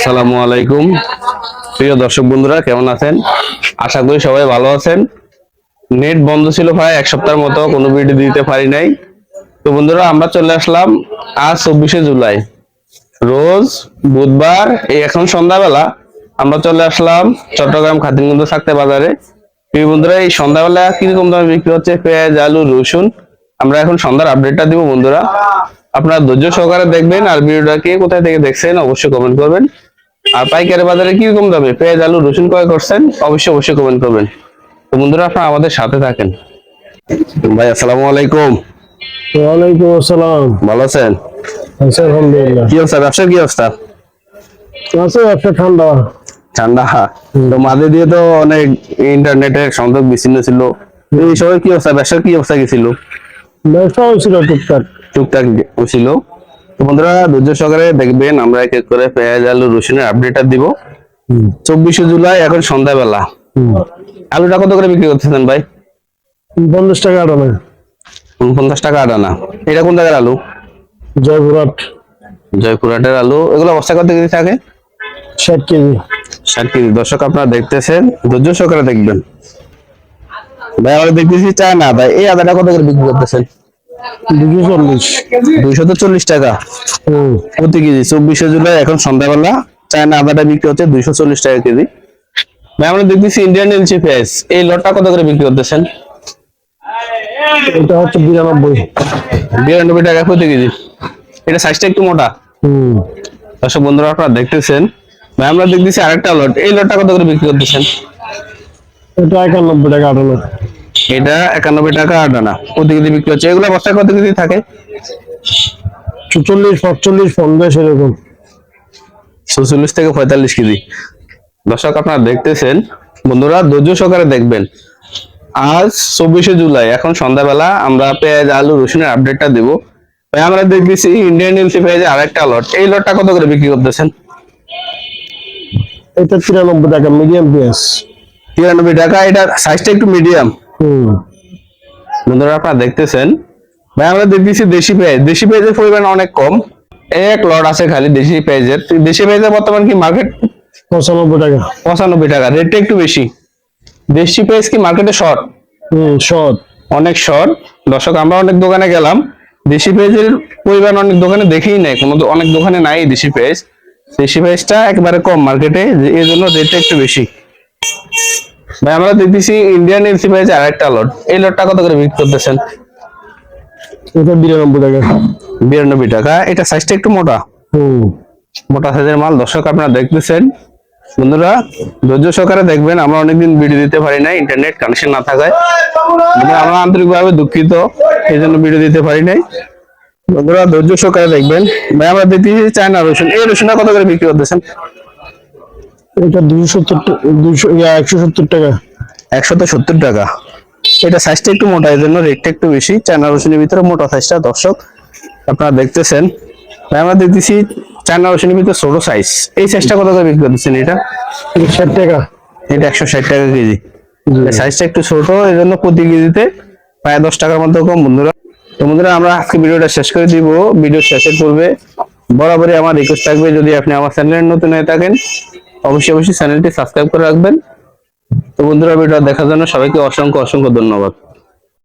আসসালামু আলাইকুম। প্রিয় দর্শক বন্ধুরা, কেমন আছেন? আশা করি সবাই ভালো আছেন। নেট বন্ধ ছিল প্রায় এক সপ্তাহের মতো, কোনো ভিডিও দিতে পারি নাই। তো বন্ধুরা, আমরা চলে আসলাম আজ চব্বিশে জুলাই। রোজ বুধবার, এই এখন সন্ধ্যাবেলা, আমরা চলে আসলাম চট্টগ্রাম খাতিনগঞ্জ থাকতে বাজারে। প্রিয় বন্ধুরা, এই সন্ধ্যাবেলা কীরকম দামে বিক্রি হচ্ছে পেঁয়াজ, আলু, রসুন? আমরা এখন সন্ধ্যার আপডেটটা দিব বন্ধুরা। আপনারা ধৈর্য সহকারে দেখবেন আর ভিডিওটা কে কোথায় থেকে দেখছেন, অবশ্যই কমেন্ট করবেন। আর পাইকারি বাজারে কীরকম দামে? পেঁয়াজ আলু রসুন ক্রয় করছেন অবশ্যই অবশ্যই কমেন্ট করবেন। তো বন্ধুরা আপনারা আমাদের সাথে থাকেন। ভাই আসসালামু আলাইকুম। ওয়ালাইকুম আসসালাম। ভালো আছেন? আলহামদুলিল্লাহ। কি অবস্থা? ব্যবসার কি অবস্থা? আছে একটা ঠান্ডা। ঠান্ডা? তো মাঝে দিয়ে তো অনেক ইন্টারনেটের সংযোগ বিচ্ছিন্ন ছিল। এই সময় কি অবস্থা? ব্যবসার কি অবস্থা গেছিল ব্যবসা হয়েছিল টুকটাক। টুকটাক ছিল। তো বন্ধুরা ধৈর্য সহকারে দেখবেন আমরা এক এক করে পেঁয়াজ আলু রসুনের আপডেটটা দিব। চব্বিশে জুলাই এখন সন্ধ্যাবেলা। আলুটা কত করে বিক্রি করতেছেন ভাই? পঞ্চাশ টাকা আটানা। উনপঞ্চাশ টাকা আটানা। এটা কোন জায়গার আলু? জয়পুরহাট। জয়পুরহাটের আলু। এগুলো অবস্থা কত কেজি থাকে? ষাট কেজি। ষাট কেজি। দর্শক আপনারা দেখতেছেন ধৈর্য সহকারে দেখবেন। ভাই আমরা দেখতেছি চায় না ভাই এই আদাটা কত করে বিক্রি করতেছেন? দুশো চল্লিশ। দুইশত চল্লিশ টাকা। প্রতি কেজি। চব্বিশে জুলাই এখন সন্ধ্যাবেলা। চায়না আদাটা বিক্রি হচ্ছে দুইশো চল্লিশ টাকা কেজি। ভাই আমরা দেখতেছি ইন্ডিয়ান এলচি পেঁয়াজ এই লটটা কত করে বিক্রি করতেছেন? এটা হচ্ছে বিরানব্বই। বিরানব্বই টাকা প্রতি কেজি। এটা সাইজটা একটু মোটা। দর্শক বন্ধুরা আপনারা দেখতেছেন। ভাই আমরা দেখতেছি আরেকটা লট। এই লটটা কত করে বিক্রি করতেছেন? এটা একানব্বই টাকা এটা একানব্বই টাকা আট আনা প্রতি কেজি বিক্রি হচ্ছে। এগুলো বস্তায় কত কেজি থাকে? চুচল্লিশ পাঁচচল্লিশ পঞ্চাশ এরকম। ছচল্লিশ থেকে পঁয়তাল্লিশ কেজি। দর্শক আপনারা দেখতেছেন। বন্ধুরা ধৈর্য সহকারে দেখবেন। আজ চব্বিশে জুলাই। এখন সন্ধ্যাবেলা। আমরা পেঁয়াজ আলু রসুনের আপডেটটা দেব। ভাই আমরা দেখতেছি ইন্ডিয়ান এলসি পেঁয়াজের আরেকটা লট এই লটটা কত করে বিক্রি করতেছেন? এটা তিরানব্বই টাকা মিডিয়াম পেঁয়াজ। তিরানব্বই টাকা। এটা সাইজটা একটু মিডিয়াম হম বন্ধুরা আপনারা দেখতেছেন ভাই আমরা দেখতেছি দেশি পেঁয়াজ। দেশি পেঁয়াজের পরিমাণ অনেক কম। এক লট আছে খালি দেশি পেঁয়াজের। দেশি পেঁয়াজের বর্তমান কি মার্কেট পঁচানব্বই টাকা। পঁচানব্বই টাকা। রেটটা একটু বেশি। দেশি পেঁয়াজ কি মার্কেটে শর্ট হম সৎ অনেক শর্ট দর্শক আমরা অনেক দোকানে গেলাম। দেশি পেঁয়াজের পরিমাণ অনেক দোকানে দেখেই নাই। কোনো অনেক দোকানে নাই দেশি পেঁয়াজ। দেশি পেঁয়াজটা একবারে কম মার্কেটে এই জন্য রেটটা একটু বেশি। ভাই আমরা দেখতেছি ইন্ডিয়ান এলসি পেঁয়াজ আর একটা লট এই লটটা কত করে বিক্রি করতেছেন? এটা বিরানব্বই টাকা। বিরানব্বই টাকা। এটা সাইজটা একটু মোটা। হম। মোটা সাইজের মাল। দর্শক আপনারা দেখতেছেন। বন্ধুরা ধৈর্য সহকারে দেখবেন আমরা অনেকদিন ভিডিও দিতে পারি না ইন্টারনেট কানেকশন না থাকায়। আমরা আন্তরিকভাবে দুঃখিত এই জন্য ভিডিও দিতে পারি নাই। বন্ধুরা ধৈর্য সহকারে দেখবেন। ভাই আমরা দেখতেছি চায়না রসুন। এই রসুনটা কত করে বিক্রি করতেছেন? এটা দুশো সত্তর দুশো একশো সত্তর টাকা। একশত সত্তর টাকা। এটা সাইজটা একটু মোটা এই জন্য রেটটা একটু বেশি। চায়না রসুনের ভিতরে মোটা সাইজটা দর্শক আপনারা দেখতেছেন। আমরা দেখতেছি চায়না রসুনের ভিতরে ছোট সাইজ এই সাইজটা কত করে বিক্রি করতেছেন এটা? ষাট টাকা। এটা একশো ষাট টাকা কেজি। সাইজটা একটু ছোট এই জন্য প্রতি কেজিতে প্রায় দশ টাকার মতো কম বন্ধুরা। তো বন্ধুরা আমরা আজকে ভিডিওটা শেষ করে দিব। ভিডিও শেষের পূর্বে বরাবরই আমার রিকোয়েস্ট থাকবে যদি আপনি আমার চ্যানেলের নতুন হয়ে থাকেন অবশ্যই অবশ্যই চ্যানেলটি সাবস্ক্রাইব করে রাখবেন। তো বন্ধুরা ভিডিও দেখার জন্য সবাইকে অসংখ্য অসংখ্য ধন্যবাদ।